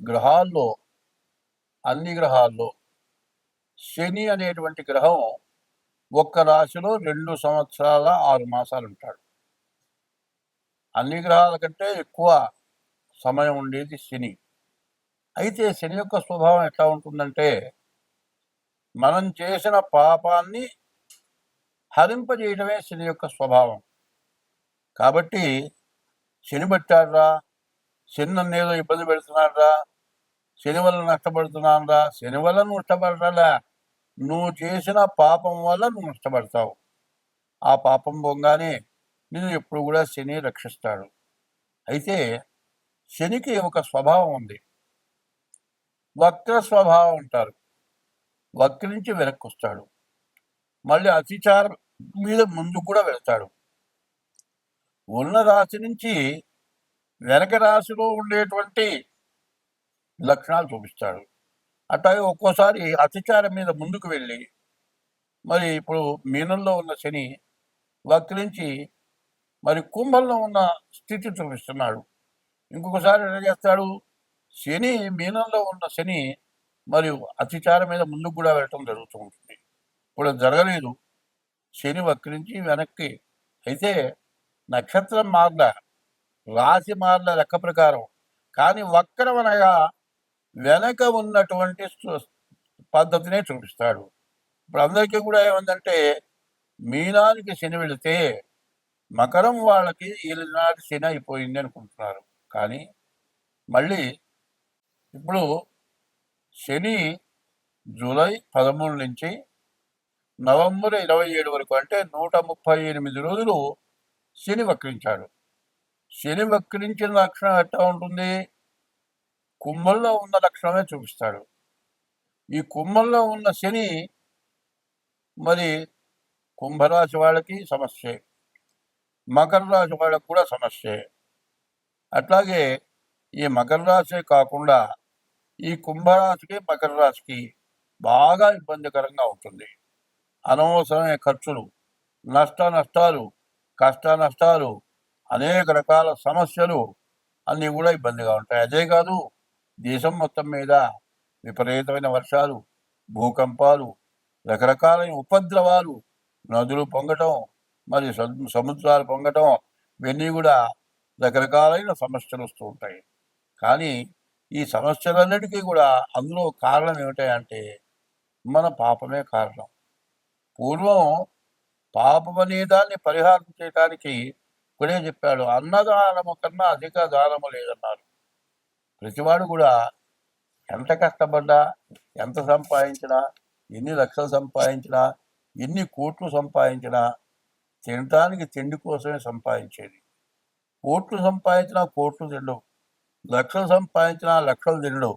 గ్రహాల్లో అన్ని గ్రహాల్లో శని అనేటువంటి గ్రహం ఒక్క రాశిలో రెండు సంవత్సరాల ఆరు మాసాలు ఉంటాడు అన్ని గ్రహాల కంటే ఎక్కువ సమయం ఉండేది శని. అయితే శని యొక్క స్వభావం ఎట్లా ఉంటుందంటే మనం చేసిన పాపాన్ని హరింపజేయడమే శని యొక్క స్వభావం. కాబట్టి శని పట్టాడురా శని నన్ను ఏదో ఇబ్బంది పెడుతున్నాడురా. శని వల్ల నష్టపడుతున్నానురా. శని వల్ల నువ్వు నష్టపడరా నువ్వు చేసిన పాపం వల్ల నువ్వు నష్టపడతావు. ఆ పాపం పొంగానే నిన్ను ఎప్పుడు కూడా శని రక్షిస్తాడు. అయితే శనికి ఒక స్వభావం ఉంది. వక్ర స్వభావం ఉంటారు వక్రించి వెనక్కి వస్తాడు. మళ్ళీ అతిచారం మీద ముందు కూడా వెళ్తాడు. ఉన్న రాశి నుంచి వెనక రాశిలో ఉండేటువంటి లక్షణాలు చూపిస్తాడు. అట్లాగే ఒక్కోసారి అతిచారం మీద ముందుకు వెళ్ళి మరి ఇప్పుడు మీనంలో ఉన్న శని వక్రించి మరి కుంభంలో ఉన్న స్థితి చూపిస్తున్నాడు. ఇంకొకసారి ఎలా చేస్తాడు? శని మీనంలో ఉన్న శని మరియు అతిచారం మీద ముందుకు కూడా వెళ్ళటం జరుగుతూ ఉంటుంది. ఇప్పుడు జరగలేదు. శని వక్రించి వెనక్కి అయితే నక్షత్రం మారల రాశి మార్ల లెక్క ప్రకారం. కానీ వక్రమనగా వెనక ఉన్నటువంటి పద్ధతినే చూపిస్తాడు. ఇప్పుడు అందరికీ కూడా ఏమందంటే మీనానికి శని వెళితే మకరం వాళ్ళకి ఈనాటి శని అయిపోయింది అనుకుంటున్నారు. కానీ మళ్ళీ ఇప్పుడు శని జూలై పదమూడు నుంచి నవంబర్ ఇరవై ఏడు వరకు అంటే నూట ముప్పై ఎనిమిది రోజులు శని వక్రించాడు. శని వక్రించిన లక్షణం ఎట్లా ఉంటుంది? కుంభంలో ఉన్న లక్షణమే చూపిస్తాడు. ఈ కుంభంలో ఉన్న శని మరి కుంభరాశి వాళ్ళకి సమస్యే. మకర రాశి వాళ్ళకి కూడా సమస్యే. అట్లాగే ఈ మకర రాశే కాకుండా ఈ కుంభరాశికి మకర రాశికి బాగా ఇబ్బందికరంగా ఉంటుంది. అనవసరమైన ఖర్చులు నష్ట నష్టాలు కష్ట నష్టాలు అనేక రకాల సమస్యలు అన్నీ కూడా ఇబ్బందిగా ఉంటాయి. అదే కాదు దేశం మొత్తం మీద విపరీతమైన వర్షాలు భూకంపాలు రకరకాలైన ఉపద్రవాలు నదులు పొంగటం మరి సముద్రాలు పొంగటం ఇవన్నీ కూడా రకరకాలైన సమస్యలు వస్తూ ఉంటాయి. కానీ ఈ సమస్యలన్నిటికీ కూడా అందులో కారణం ఏమిటంటే మన పాపమే కారణం. పూర్వం పాపం అనే దాన్ని పరిహారం చేయడానికి ఇప్పుడే చెప్పాడు అన్నదానము కన్నా అధిక దానము లేదన్నారు. ప్రతివాడు కూడా ఎంత కష్టపడ్డా ఎంత సంపాదించినా ఎన్ని లక్షలు సంపాదించినా ఎన్ని కోట్లు సంపాదించినా తినటానికి తిండి కోసమే సంపాదించేది. కోట్లు సంపాదించినా కోట్లు తినడం లక్షలు సంపాదించినా లక్షలు తినడు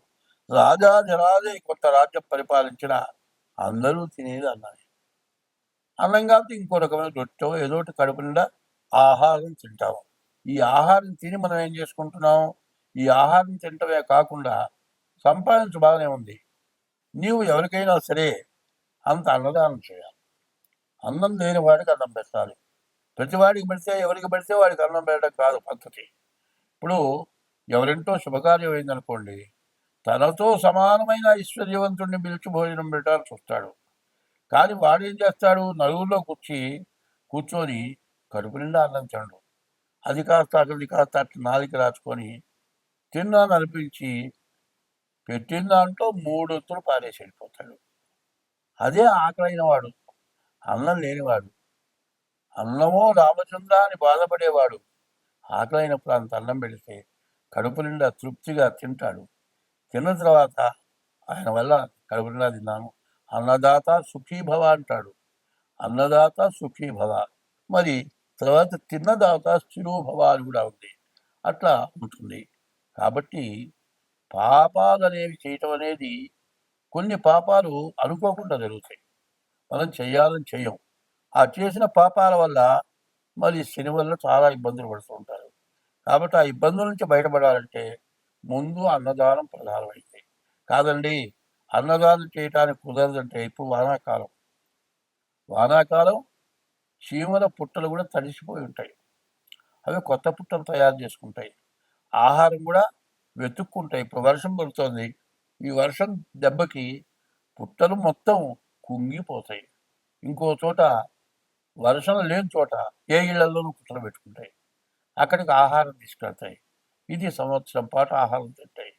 రాజా జరాజే కొత్త రాజ్యం పరిపాలించిన అందరూ తినేది అన్నది అన్నం కాబట్టి ఇంకో రకమైన రొట్టె ఏదో ఒకటి కడుపు నిండా ఆహారం తింటాము. ఈ ఆహారం తిని మనం ఏం చేసుకుంటున్నాం? ఈ ఆహారం తింటమే కాకుండా సంపాదించు బాగానే ఉంది. నీవు ఎవరికైనా సరే అంత అన్నదానం చేయాలి. అన్నం లేని వాడికి అన్నం పెట్టాలి. ప్రతివాడికి పెడితే ఎవరికి పెడితే వాడికి అన్నం పెట్టడం కాదు పద్ధతి. ఇప్పుడు ఎవరింటో శుభకార్యం అయిందనుకోండి తనతో సమానమైన ఐశ్వర్యవంతుడిని పిలిచి భోజనం పెట్టాలని చూస్తాడు కానీ వాడు ఏం చేస్తాడు? నలుగురిలో కూర్చి కూర్చొని కడుపు నిండా అన్నం తినడం. అది కాస్త అది కాస్త అట్లా నాలికి రాచుకొని తిన్నాను అనిపించి పెట్టిన దాంట్లో మూడు వంతులు పారేసి వెళ్ళిపోతాడు. అదే ఆకలైన వాడు అన్నం లేనివాడు అన్నమో రామచంద్ర అని బాధపడేవాడు. ఆకలైనప్పుడు అంత అన్నం పెడితే కడుపు నిండా తృప్తిగా తింటాడు. తిన్న తర్వాత ఆయన వల్ల కడుపు నిండా తిన్నాను. అన్నదాత సుఖీభవ అంటాడు. అన్నదాత సుఖీభవ. మరి తర్వాత తిన్నదాకా స్థిరోభవ అని కూడా ఉంది. అట్లా ఉంటుంది. కాబట్టి పాపాలు అనేవి చేయటం అనేది కొన్ని పాపాలు అనుకోకుండా జరుగుతాయి. మనం చేయాలని చేయం. ఆ చేసిన పాపాల వల్ల మరి శని వల్ల చాలా ఇబ్బందులు పడుతూ ఉంటారు. కాబట్టి ఆ ఇబ్బందుల నుంచి బయటపడాలంటే ముందు అన్నదానం ప్రధానమైంది కాదండి అన్నదానం చేయటానికి కుదరదంటే ఇప్పుడు వానాకాలం. వానాకాలం చీమల పుట్టలు కూడా తడిసిపోయి ఉంటాయి. అవి కొత్త పుట్టలు తయారు చేసుకుంటాయి. ఆహారం కూడా వెతుక్కుంటాయి. ఇప్పుడు వర్షం పడుతోంది. ఈ వర్షం దెబ్బకి పుట్టలు మొత్తం కుంగిపోతాయి. ఇంకో చోట వర్షం లేని చోట ఏ ఇళ్ళలోనూ పుట్టలు పెట్టుకుంటాయి. అక్కడికి ఆహారం తీసుకెళ్తాయి. ఇది సంవత్సరం పాటు ఆహారం తింటాయి.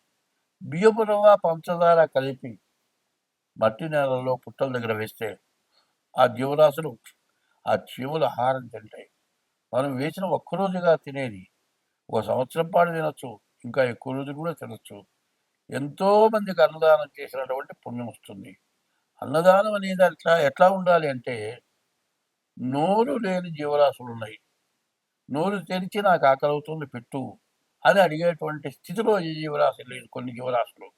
బియ్యపు రవ్వ పంచదార కలిపి మట్టి నేలలో పుట్టల దగ్గర వేస్తే ఆ జీవరాశులు ఆ చెవులు ఆహారం తింటాయి. మనం వేసిన ఒక్కరోజుగా తినేది ఒక సంవత్సరం పాటు తినొచ్చు ఇంకా ఎక్కువ రోజులు కూడా తినొచ్చు. ఎంతోమందికి అన్నదానం చేసినటువంటి పుణ్యం వస్తుంది. అన్నదానం అనేది అట్లా ఎట్లా ఉండాలి అంటే నోరు లేని జీవరాశులు ఉన్నాయి. నోరు తెరిచి నాకు ఆకలి అవుతుంది పెట్టు అని అడిగేటువంటి స్థితిలో ఈ జీవరాశులు లేదు కొన్ని జీవరాశులు.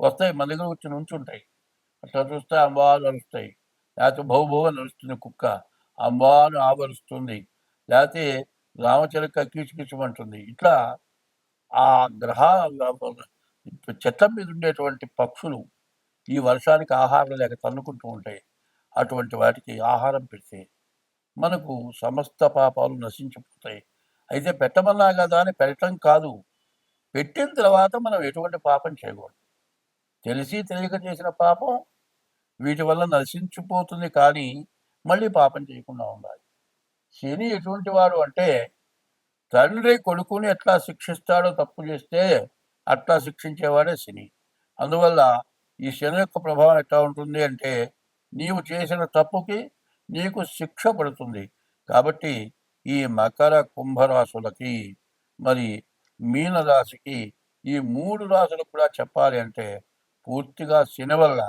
వస్తాయి మన దగ్గర వచ్చి నుంచుంటాయి అట్లా చూస్తే అంబాలు అరుస్తాయి. లేకపోతే బహుభూ నడుస్తుంది కుక్క అంబాను ఆవరుస్తుంది. లేకపోతే రామచిలక కీచుకీచుమంటుంది ఇట్లా ఆ గ్రహ చెట్ల మీద ఉండేటువంటి పక్షులు ఈ వర్షానికి ఆహారం లేక తన్నుకుంటూ ఉంటాయి. అటువంటి వాటికి ఆహారం పెడితే మనకు సమస్త పాపాలు నశించిపోతాయి. అయితే పెట్టమన్నా కదా అని పెట్టడం కాదు. పెట్టిన తర్వాత మనం ఎటువంటి పాపం చేయకూడదు. తెలిసి తెలియక చేసిన పాపం వీటి వల్ల నశించిపోతుంది కానీ మళ్ళీ పాపం చేయకుండా ఉండాలి. శని ఎటువంటి వాడు అంటే తండ్రి కొడుకుని ఎట్లా శిక్షిస్తాడో తప్పు చేస్తే అట్లా శిక్షించేవాడే శని. అందువల్ల ఈ శని యొక్క ప్రభావం ఎట్లా ఉంటుంది అంటే నీవు చేసిన తప్పుకి నీకు శిక్ష పడుతుంది. కాబట్టి ఈ మకర కుంభరాశులకి మరి మీన రాశికి ఈ మూడు రాశులు కూడా చెప్పాలి అంటే పూర్తిగా శని వల్ల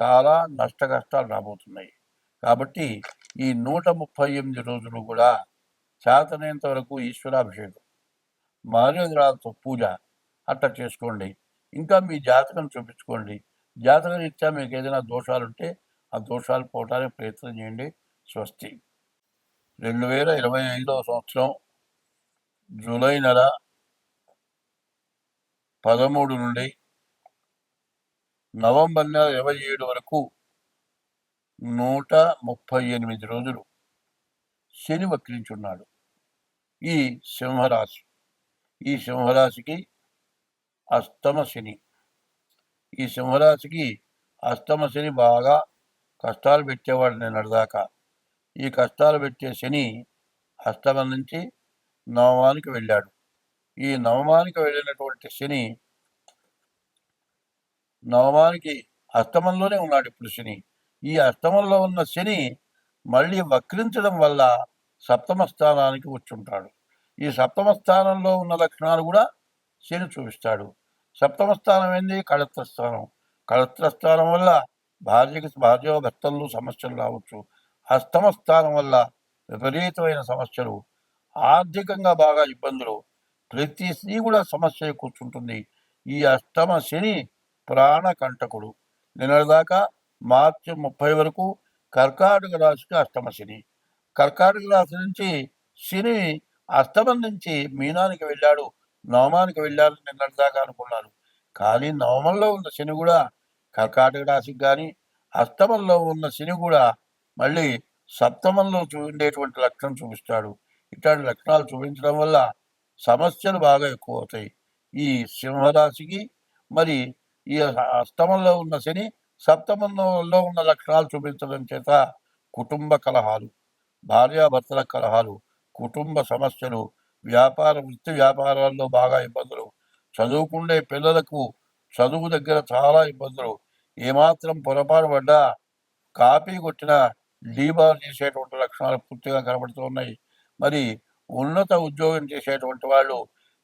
చాలా నష్ట కష్టాలు రాబోతున్నాయి. కాబట్టి ఈ నూట ముప్పై ఎనిమిది రోజులు కూడా చేతనేంత వరకు ఈశ్వరాభిషేకం. మారేంద్రాలతో పూజ అట్లా చేసుకోండి. ఇంకా మీ జాతకం చూపించుకోండి. జాతక రీత్యా మీకు ఏదైనా దోషాలు ఉంటే ఆ దోషాలు పోవటానికి ప్రయత్నం చేయండి. స్వస్తి. రెండు వేల ఇరవై ఐదవ సంవత్సరం జూలై నెల పదమూడు నుండి నవంబర్ నెల ఇరవై ఏడు వరకు నూట ముప్పై ఎనిమిది రోజులు శని వక్రించున్నాడు. ఈ సింహరాశి ఈ సింహరాశికి అష్టమ శని. ఈ సింహరాశికి అష్టమ శని బాగా కష్టాలు పెట్టేవాడు నేను అడదాకా ఈ కష్టాలు పెట్టే శని అష్టమం నుంచి నవమానికి వెళ్ళాడు. ఈ నవమానికి వెళ్ళినటువంటి శని నవమానికి అస్తమంలోనే ఉన్నాడు ఇప్పుడు శని. ఈ అష్టమంలో ఉన్న శని మళ్ళీ వక్రించడం వల్ల సప్తమ స్థానానికి వచ్చుంటాడు. ఈ సప్తమ స్థానంలో ఉన్న లక్షణాలు కూడా శని చూపిస్తాడు. సప్తమ స్థానం ఏంది? కళత్ర స్థానం. కళత్ర స్థానం వల్ల భార్యకి భార్య భర్తలు సమస్యలు రావచ్చు. అష్టమ స్థానం వల్ల విపరీతమైన సమస్యలు ఆర్థికంగా బాగా ఇబ్బందులు. ప్రతి స్త్రీ కూడా సమస్య కూర్చుంటుంది. ఈ అష్టమ శని ప్రాణకంటకుడు. నిన్నటిదాకా మార్చి ముప్పై వరకు కర్కాటక రాశికి అష్టమ శని. కర్కాటక రాశి నుంచి శని అష్టమం నుంచి మీనానికి వెళ్ళాడు. నవమానికి వెళ్ళాడు నిన్నటిదాకా అనుకున్నారు కానీ నవమంలో ఉన్న శని కూడా కర్కాటక రాశికి కానీ అష్టమంలో ఉన్న శని కూడా మళ్ళీ సప్తమంలో చూ ఉండేటువంటి లక్షణం చూపిస్తాడు. ఇట్లాంటి లక్షణాలు చూపించడం వల్ల సమస్యలు బాగా ఎక్కువ అవుతాయి. ఈ సింహరాశికి మరి ఈ అష్టమంలో ఉన్న శని సప్తమంలో ఉన్న లక్షణాలు చూపించడం చేత కుటుంబ కలహాలు భార్యాభర్తల కలహాలు కుటుంబ సమస్యలు వ్యాపార వృత్తి వ్యాపారాల్లో బాగా ఇబ్బందులు చదువుకునే పిల్లలకు చదువు దగ్గర చాలా ఇబ్బందులు. ఏమాత్రం పొరపాటు పడ్డా కాపీ కొట్టిన డీబార్ చేసేటువంటి లక్షణాలు పూర్తిగా కనబడుతున్నాయి మరి ఉన్నత ఉద్యోగం చేసేటువంటి వాళ్ళు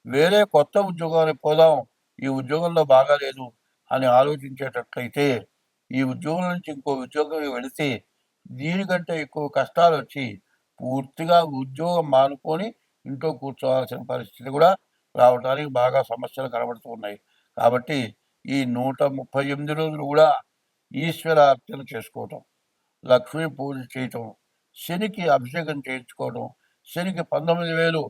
వేరే కొత్త ఉద్యోగానికి పోదాం ఈ ఉద్యోగంలో బాగాలేదు అని ఆలోచించేటట్లయితే ఈ ఉద్యోగం నుంచి ఇంకో ఉద్యోగం వెళితే దీనికంటే ఎక్కువ కష్టాలు వచ్చి పూర్తిగా ఉద్యోగం మానుకొని ఇంట్లో కూర్చోవాల్సిన పరిస్థితి కూడా రావడానికి బాగా సమస్యలు కనబడుతున్నాయి కాబట్టి ఈ నూట ముప్పై ఎనిమిది రోజులు కూడా ఈశ్వరార్చన చేసుకోవటం లక్ష్మీ పూజ చేయటం శనికి అభిషేకం చేయించుకోవడం శనికి పంతొమ్మిది వేలు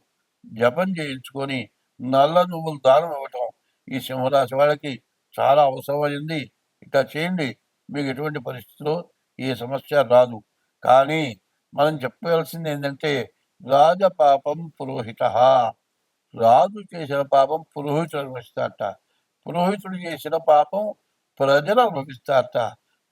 జపం చేయించుకొని నల్ల నువ్వులు దానం ఇవ్వటం ఈ సింహరాశి వాళ్ళకి చాలా అవసరమైంది. ఇట్లా చేయండి. మీకు ఎటువంటి పరిస్థితిలో ఏ సమస్య రాదు. కానీ మనం చెప్పవలసింది ఏంటంటే రాజపాపం పురోహిత. రాజు చేసిన పాపం పురోహితుడు అనుభవిస్తారట. పురోహితుడు చేసిన పాపం ప్రజలు అనుభవిస్తారట.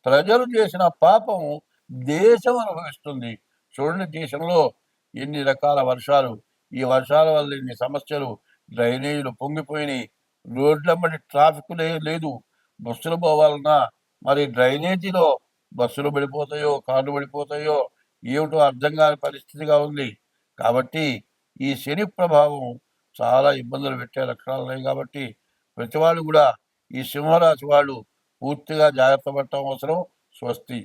ప్రజలు చేసిన పాపం దేశం అనుభవిస్తుంది. చూడండి దేశంలో ఎన్ని రకాల వర్షాలు. ఈ వర్షాల వల్ల ఎన్ని సమస్యలు. డ్రైనేజీలు పొంగిపోయినాయి. రోడ్లమ్మడి ట్రాఫిక్ లేదు. బస్సులు పోవాలన్నా మరి డ్రైనేజీలో బస్సులు పడిపోతాయో కార్లు పడిపోతాయో ఏమిటో అర్థం కాని పరిస్థితిగా ఉంది. కాబట్టి ఈ శని ప్రభావం చాలా ఇబ్బందులు పెట్టే లక్షణాలు ఉన్నాయి కాబట్టి ప్రతి వాళ్ళు కూడా ఈ సింహరాశి వాళ్ళు పూర్తిగా జాగ్రత్త పడటం అవసరం. స్వస్తి.